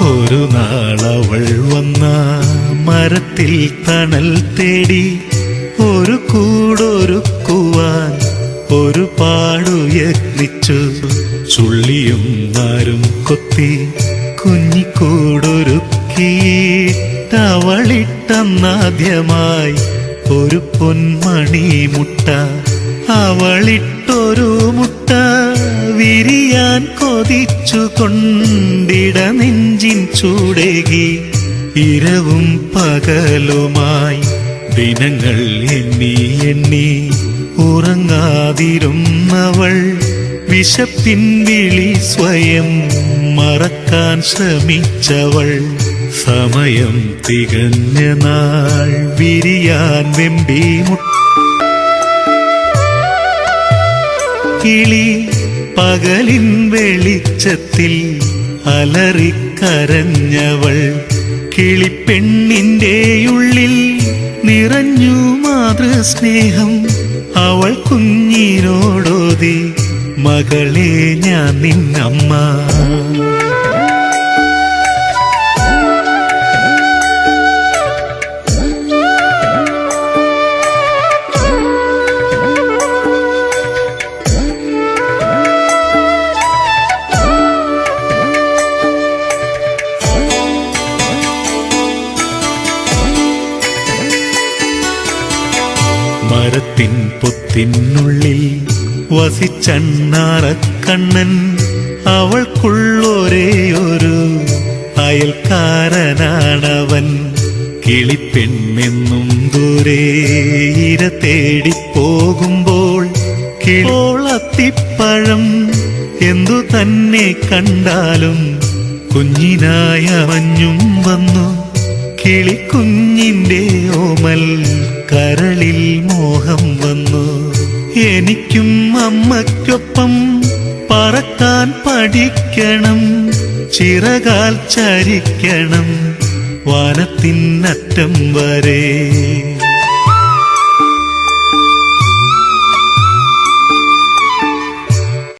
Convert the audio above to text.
ഒരു നാളവൾ വന്ന മരത്തിൽ തണൽ തേടി ഒരു കൂടൊരുക്കുവാൻ ഒരു പാടുയത്നിച്ചു. ചുള്ളിയും നാരും കൊത്തി കുഞ്ഞിക്കൂടൊരുക്കി. അവളിട്ടന്നാദ്യമായി ഒരു പൊന്മണി മുട്ട. അവളിട്ടൊരു മുട്ട. കൊണ്ടിട നെഞ്ചിൻ ചൂടേകി ഇരവും പകലുമായി ദിനങ്ങൾ എണ്ണി എണ്ണി ഉറങ്ങാതിരുന്നവൾ വിശപ്പിൻ വിളി സ്വയം മറക്കാൻ ശ്രമിച്ചവൾ സമയം തികഞ്ഞ നാൾ വിരിയാൻ വെമ്പി കിളി പകലിൻ വെളിച്ചത്തിൽ അലറിക്കരഞ്ഞവൾ. കിളിപ്പെണ്ണിന്റെ ഉള്ളിൽ നിറഞ്ഞു മാതൃസ്നേഹം അവൾ കുഞ്ഞിനോടോതി മകളെ ഞാൻ നിന്നമ്മ. മരത്തിൻ പൊത്തിനുള്ളിൽ വസിച്ചണ്ണാറക്കണ്ണൻ. അവൾക്കുള്ളൊരേ ഒരു അയൽക്കാരനാണവൻ. കിളിപ്പെണ്ണെന്നും ദൂരെ ഇര തേടിപ്പോകുമ്പോൾ കിളോളത്തിപ്പഴം എന്തു തന്നെ കണ്ടാലും കുഞ്ഞിനായ മഞ്ഞും വന്നു. കിളിക്കുഞ്ഞിന്റെ ഓമൽ കരളിൽ മോഹം വന്നു. എനിക്കും അമ്മയ്ക്കൊപ്പം പറക്കാൻ പഠിക്കണം ചിറകാൽ ചരിക്കണം വാനത്തിനറ്റം വരെ.